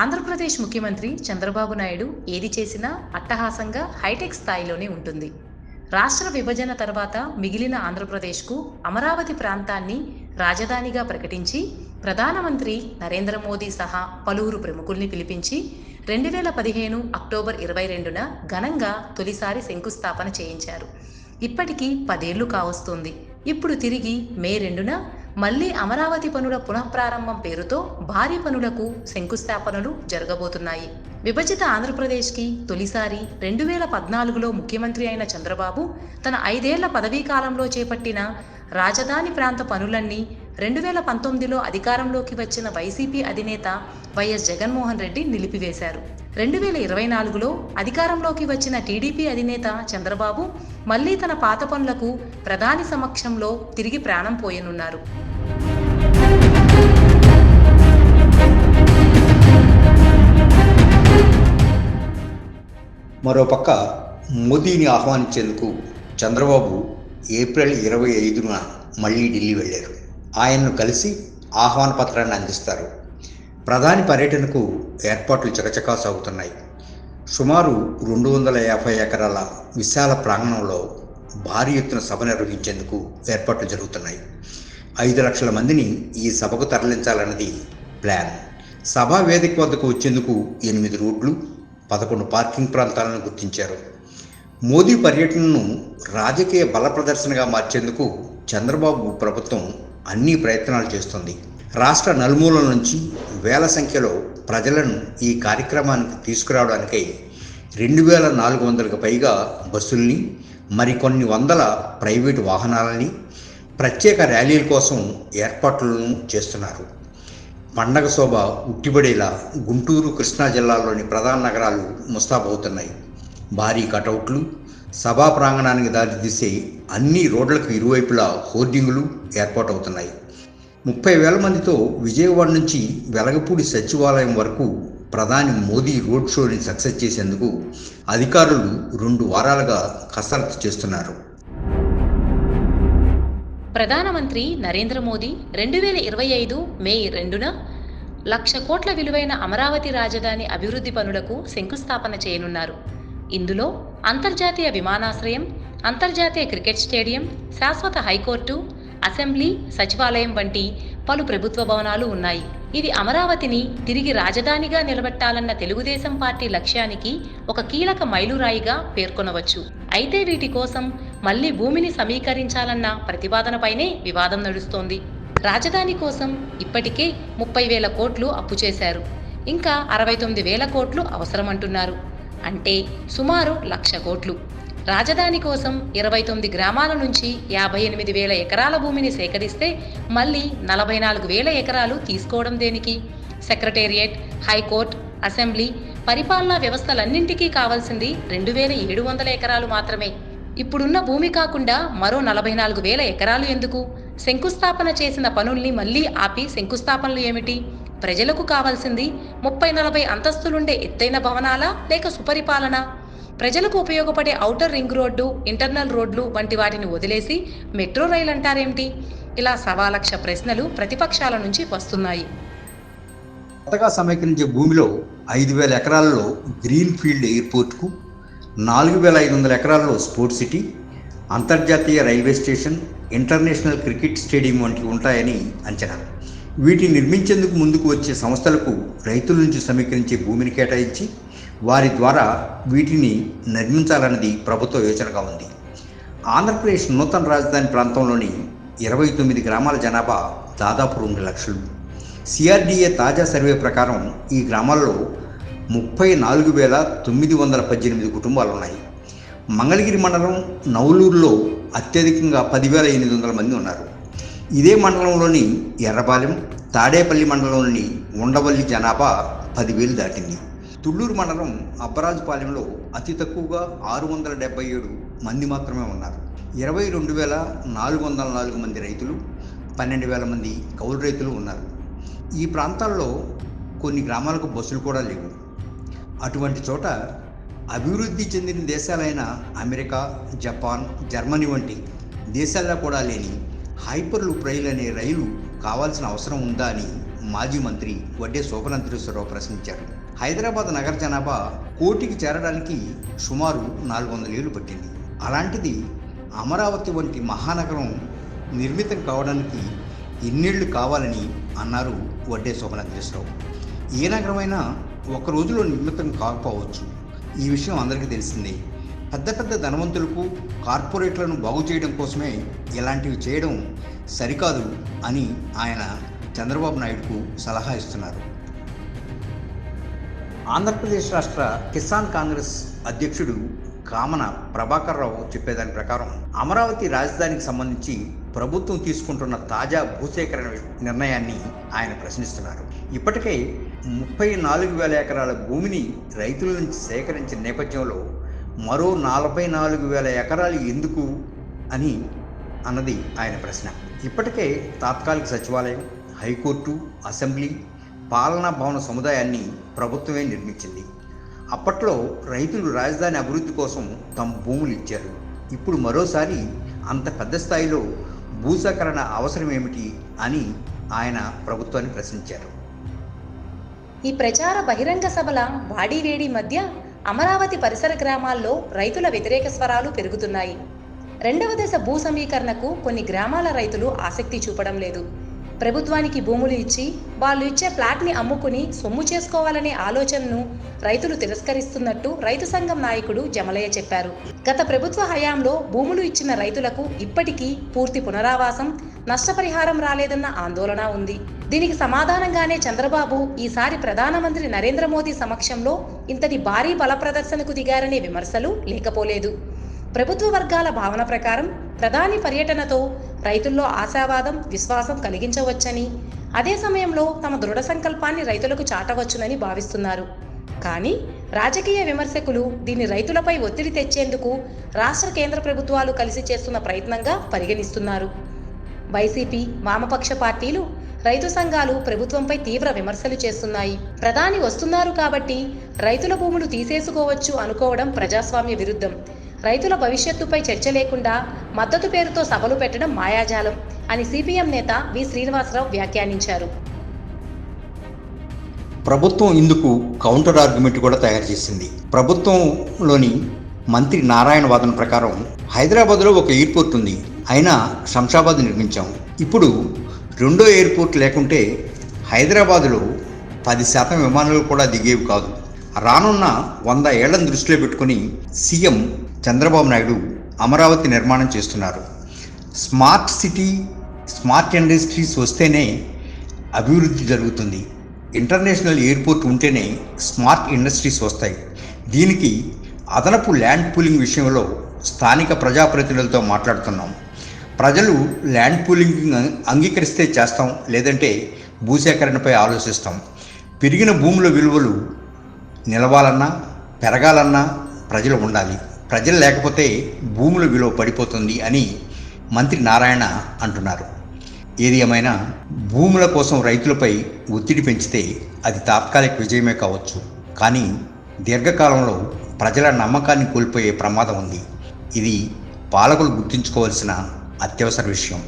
ఆంధ్రప్రదేశ్ ముఖ్యమంత్రి చంద్రబాబు నాయుడు ఏది చేసినా అట్టహాసంగా హైటెక్ స్థాయిలోనే ఉంటుంది. రాష్ట్ర విభజన తర్వాత మిగిలిన ఆంధ్రప్రదేశ్కు అమరావతి ప్రాంతాన్ని రాజధానిగా ప్రకటించి ప్రధానమంత్రి నరేంద్ర మోదీ సహా పలువురు ప్రముఖుల్ని పిలిపించి రెండు వేల పదిహేను అక్టోబర్ ఇరవై రెండున ఘనంగా తొలిసారి శంకుస్థాపన చేయించారు. ఇప్పటికీ పదేళ్ళు కావస్తుంది. ఇప్పుడు తిరిగి మే రెండున మళ్ళీ అమరావతి పనుల పునఃప్రారంభం పేరుతో భారీ పనులకు శంకుస్థాపనలు జరగబోతున్నాయి. విభజిత ఆంధ్రప్రదేశ్కి తొలిసారి రెండు వేల పద్నాలుగులో ముఖ్యమంత్రి అయిన చంద్రబాబు తన ఐదేళ్ళ పదవీ కాలంలో చేపట్టిన రాజధాని ప్రాంత పనులన్నీ రెండు వేల పంతొమ్మిదిలో అధికారంలోకి వచ్చిన వైసీపీ అధినేత వైఎస్ జగన్మోహన్ రెడ్డి నిలిపివేశారు. రెండు వేల ఇరవై నాలుగులో అధికారంలోకి వచ్చిన టీడీపీ అధినేత చంద్రబాబు మళ్ళీ తన పాత పనులకు ప్రధాని సమక్షంలో తిరిగి ప్రాణం పోయనున్నారు. మరోపక్క మోదీని ఆహ్వానించేందుకు చంద్రబాబు ఏప్రిల్ ఇరవై ఐదున మళ్ళీ ఢిల్లీ వెళ్ళారు. ఆయన్ను కలిసి ఆహ్వాన పత్రాన్ని అందిస్తారు. ప్రధాని పర్యటనకు ఏర్పాట్లు చకచకా సాగుతున్నాయి. సుమారు రెండు వందల యాభై ఎకరాల విశాల ప్రాంగణంలో భారీ ఎత్తున సభ నిర్వహించేందుకు ఏర్పాట్లు జరుగుతున్నాయి. ఐదు లక్షల మందిని ఈ సభకు తరలించాలన్నది ప్లాన్. సభా వేదిక వద్దకు వచ్చేందుకు ఎనిమిది రోడ్లు పదకొండు పార్కింగ్ ప్రాంతాలను గుర్తించారు. మోదీ పర్యటనను రాజకీయ బల ప్రదర్శనగా మార్చేందుకు చంద్రబాబు ప్రభుత్వం అన్ని ప్రయత్నాలు చేస్తుంది. రాష్ట్ర నలుమూలల నుంచి వేల సంఖ్యలో ప్రజలను ఈ కార్యక్రమానికి తీసుకురావడానికై రెండు వేల నాలుగు వందలకు పైగా బస్సుల్ని మరికొన్ని వందల ప్రైవేటు వాహనాలని ప్రత్యేక ర్యాలీల కోసం ఏర్పాట్లను చేస్తున్నారు. పండగ శోభ ఉట్టిపడేలా గుంటూరు కృష్ణా జిల్లాలోని ప్రధాన నగరాలు ముస్తాబవుతున్నాయి. భారీ కటౌట్లు సభా ప్రాంగణానికి దారితీసే అన్ని రోడ్లకు ఇరువైపులా హోర్డింగులు ఏర్పాటవుతున్నాయి. ముప్పై వేల మందితో విజయవాడ నుంచి వెలగపూడి సచివాలయం వరకు ప్రధాని మోదీ రోడ్ షోని సక్సెస్ చేసేందుకు అధికారులు రెండు వారాలుగా కసరత్తు చేస్తున్నారు. ప్రధానమంత్రి నరేంద్ర మోదీ రెండు వేల ఇరవై ఐదు మే రెండున లక్ష కోట్ల విలువైన అమరావతి రాజధాని అభివృద్ధి పనులకు శంకుస్థాపన చేయనున్నారు. ఇందులో అంతర్జాతీయ విమానాశ్రయం అంతర్జాతీయ క్రికెట్ స్టేడియం శాశ్వత హైకోర్టు అసెంబ్లీ సచివాలయం వంటి పలు ప్రభుత్వ భవనాలు ఉన్నాయి. ఇది అమరావతిని తిరిగి రాజధానిగా నిలబెట్టాలన్న తెలుగుదేశం పార్టీ లక్ష్యానికి ఒక కీలక మైలురాయిగా పేర్కొనవచ్చు. అయితే వీటి కోసం మళ్ళీ భూమిని సమీకరించాలన్న ప్రతిపాదనపైనే వివాదం నడుస్తోంది. రాజధాని కోసం ఇప్పటికే ముప్పై వేల కోట్లు అప్పు చేశారు. ఇంకా అరవై తొమ్మిది వేల కోట్లు అవసరమంటున్నారు. అంటే సుమారు లక్ష కోట్లు. రాజధాని కోసం ఇరవై తొమ్మిది గ్రామాల నుంచి యాభై ఎనిమిది వేల ఎకరాల భూమిని సేకరిస్తే మళ్ళీ నలభై నాలుగు వేల ఎకరాలు తీసుకోవడం దేనికి? సెక్రటేరియట్ హైకోర్టు అసెంబ్లీ పరిపాలనా వ్యవస్థలన్నింటికీ కావాల్సింది రెండు వేల ఏడు వందల ఎకరాలు మాత్రమే. ఇప్పుడున్న భూమి కాకుండా మరో నలభై నాలుగు వేల ఎకరాలు ఎందుకు? శంకుస్థాపన చేసిన పనుల్ని మళ్ళీ ఆపి శంకుస్థాపనలు ఏమిటి? ప్రజలకు కావాల్సింది ముప్పై నలభై అంతస్తులుండే ఎత్తైన భవనాలా లేక సుపరిపాలన? ప్రజలకు ఉపయోగపడే ఔటర్ రింగ్ రోడ్డు ఇంటర్నల్ రోడ్లు వంటి వాటిని వదిలేసి మెట్రో రైలు అంటారేమిటి? ఇలా సవాలక్ష ప్రశ్నలు ప్రతిపక్షాల నుంచి వస్తున్నాయి. కొత్తగా సమీకరించే భూమిలో ఐదు వేల ఎకరాలలో గ్రీన్ ఫీల్డ్ ఎయిర్పోర్ట్కు నాలుగు వేల ఐదు వందల ఎకరాల్లో స్పోర్ట్స్ సిటీ అంతర్జాతీయ railway station international cricket stadium వంటివి ఉంటాయని అంచనా. వీటిని నిర్మించేందుకు ముందుకు వచ్చే సంస్థలకు రైతుల నుంచి సమీకరించే భూమిని కేటాయించి వారి ద్వారా వీటిని నిర్మించాలన్నది ప్రభుత్వ యోచనగా ఉంది. ఆంధ్రప్రదేశ్ నూతన రాజధాని ప్రాంతంలోని ఇరవై తొమ్మిది గ్రామాల జనాభా దాదాపు రెండు లక్షలు. సిఆర్డీఏ తాజా సర్వే ప్రకారం ఈ గ్రామాల్లో ముప్పై నాలుగు వేల తొమ్మిది వందల పద్దెనిమిది కుటుంబాలు ఉన్నాయి మంగళగిరి మండలం నవలూరులో అత్యధికంగా పదివేల ఎనిమిది వందల మంది ఉన్నారు. ఇదే మండలంలోని ఎర్రపాలెం తాడేపల్లి మండలంలోని ఉండవల్లి జనాభా పదివేలు దాటింది. తుళ్ళూరు మండలం అబ్బరాజుపాలెంలో అతి తక్కువగా ఆరు వందల డెబ్బై ఏడు మంది మాత్రమే ఉన్నారు. ఇరవై రెండు వేల నాలుగు వందల నాలుగు మంది రైతులు పన్నెండు వేల మంది కౌలు రైతులు ఉన్నారు. ఈ ప్రాంతాల్లో కొన్ని గ్రామాలకు బస్సులు కూడా లేవు. అటువంటి చోట అభివృద్ధి చెందిన దేశాలైన అమెరికా జపాన్ జర్మనీ వంటి దేశాల్లో కూడా లేని హైపర్ లూప్ రైలు అనే రైలు కావాల్సిన అవసరం ఉందా అని మాజీ మంత్రి వడ్డే శోభనంద్రేశ్వరరావు ప్రశ్నించారు. హైదరాబాద్ నగర జనాభా కోటికి చేరడానికి సుమారు నాలుగు వందల ఏళ్ళు పట్టింది. అలాంటిది అమరావతి వంటి మహానగరం నిర్మితం కావడానికి ఎన్నేళ్ళు కావాలని అన్నారు వడ్డే శోభనంద్రేశ్వరరావు. ఏ నగరమైనా ఒక రోజులో నిర్మితం కాకపోవచ్చు. ఈ విషయం అందరికీ తెలిసిందే. పెద్ద పెద్ద ధనవంతులకు కార్పొరేట్లను బాగు చేయడం కోసమే ఇలాంటివి చేయడం సరికాదు అని ఆయన చంద్రబాబు నాయుడుకు సలహా ఇస్తున్నారు. ఆంధ్రప్రదేశ్ రాష్ట్ర కిసాన్ కాంగ్రెస్ అధ్యక్షుడు కామన ప్రభాకర్ రావు చెప్పేదాని ప్రకారం అమరావతి రాజధానికి సంబంధించి ప్రభుత్వం తీసుకుంటున్న తాజా భూసేకరణ నిర్ణయాన్ని ఆయన ప్రశ్నిస్తున్నారు. ఇప్పటికే ముప్పై నాలుగు వేల ఎకరాల భూమిని రైతుల నుంచి సేకరించిన నేపథ్యంలో మరో నలభై నాలుగు వేల ఎకరాలు ఎందుకు అని అన్నది ఆయన ప్రశ్న. ఇప్పటికే తాత్కాలిక సచివాలయం హైకోర్టు అసెంబ్లీ పాలనా భవన సముదాయాన్ని ప్రభుత్వమే నిర్మించింది. అప్పట్లో రైతులు రాజధాని అభివృద్ధి కోసం తమ భూములు ఇచ్చారు. ఇప్పుడు మరోసారి అంత పెద్ద స్థాయిలో భూసేకరణ అవసరం ఏమిటి అని ఆయన ప్రభుత్వాన్ని ప్రశ్నించారు. ఈ ప్రచార బహిరంగ సభల వాడివేడి మధ్య అమరావతి పరిసర గ్రామాల్లో రైతుల వ్యతిరేక స్వరాలు పెరుగుతున్నాయి. రెండవ దశ భూ సమీకరణకు కొన్ని గ్రామాల రైతులు ఆసక్తి చూపడం లేదు. ప్రభుత్వానికి భూములు ఇచ్చి వాళ్ళు ఇచ్చే ఫ్లాట్ని అమ్ముకుని సొమ్ము చేసుకోవాలనే ఆలోచనను రైతులు తిరస్కరిస్తున్నట్టు రైతు సంఘం నాయకుడు జమలయ్య చెప్పారు. గత ప్రభుత్వ హయాంలో భూములు ఇచ్చిన రైతులకు ఇప్పటికీ పూర్తి పునరావాసం నష్టపరిహారం రాలేదన్న ఆందోళన ఉంది. దీనికి సమాధానంగానే చంద్రబాబు ఈసారి ప్రధానమంత్రి నరేంద్ర మోదీ సమక్షంలో ఇంతటి భారీ బల ప్రదర్శనకు దిగారనే విమర్శలు లేకపోలేదు. ప్రభుత్వ వర్గాల భావన ప్రకారం ప్రధాని పర్యటనతో రైతుల్లో ఆశావాదం విశ్వాసం కలిగించవచ్చని. అదే సమయంలో తమ దృఢ సంకల్పాన్ని రైతులకు చాటవచ్చునని భావిస్తున్నారు. కానీ రాజకీయ విమర్శకులు దీన్ని రైతులపై ఒత్తిడి తెచ్చేందుకు రాష్ట్ర కేంద్ర ప్రభుత్వాలు కలిసి చేస్తున్న ప్రయత్నంగా పరిగణిస్తున్నారు. వైసీపీ వామపక్ష పార్టీలు రైతు సంఘాలు ప్రభుత్వంపై తీవ్ర విమర్శలు చేస్తున్నాయి. ప్రధాని వస్తున్నారు కాబట్టి రైతుల భూములు తీసేసుకోవచ్చు అనుకోవడం ప్రజాస్వామ్య విరుద్ధం. రైతుల భవిష్యత్తుపై చర్చ లేకుండా మద్దతు పేరుతో సభలు పెట్టడం మాయాజాలం అని సిపిఎం నేత వి శ్రీనివాసరావు వ్యాఖ్యానించారు. ప్రభుత్వం ఇందుకు కౌంటర్ ఆర్గ్యుమెంట్ కూడా తయారు చేసింది. ప్రభుత్వంలోని మంత్రి నారాయణ వాదన ప్రకారం హైదరాబాద్లో ఒక ఎయిర్పోర్ట్ ఉంది. అయినా శంషాబాద్ నిర్మించాం. ఇప్పుడు రెండో ఎయిర్పోర్ట్ లేకుంటే హైదరాబాదులో పది శాతం విమానాలు కూడా దిగేవి కాదు. రానున్న వంద ఏళ్ళను దృష్టిలో పెట్టుకుని సీఎం చంద్రబాబు నాయుడు అమరావతి నిర్మాణం చేస్తున్నారు. స్మార్ట్ సిటీ స్మార్ట్ ఇండస్ట్రీస్ వస్తేనే అభివృద్ధి జరుగుతుంది. ఇంటర్నేషనల్ ఎయిర్పోర్ట్ ఉంటేనే స్మార్ట్ ఇండస్ట్రీస్ వస్తాయి. దీనికి అదనపు ల్యాండ్ పూలింగ్ విషయంలో స్థానిక ప్రజాప్రతినిధులతో మాట్లాడుతున్నాం. ప్రజలు ల్యాండ్ పూలింగ్ అంగీకరిస్తే చేస్తాం లేదంటే భూసేకరణపై ఆలోచిస్తాం. పెరిగిన భూముల విలువలు నిలవాలన్నా పెరగాలన్నా ప్రజలు ఉండాలి. ప్రజలు లేకపోతే భూముల విలువ పడిపోతుంది అని మంత్రి నారాయణ అంటున్నారు. ఏది ఏమైనా భూముల కోసం రైతులపై ఒత్తిడి పెంచితే అది తాత్కాలిక విజయమే కావచ్చు. కానీ దీర్ఘకాలంలో ప్రజల నమ్మకాన్ని కోల్పోయే ప్రమాదం ఉంది. ఇది పాలకులు గుర్తుంచుకోవాల్సిన అత్యవసర విషయం.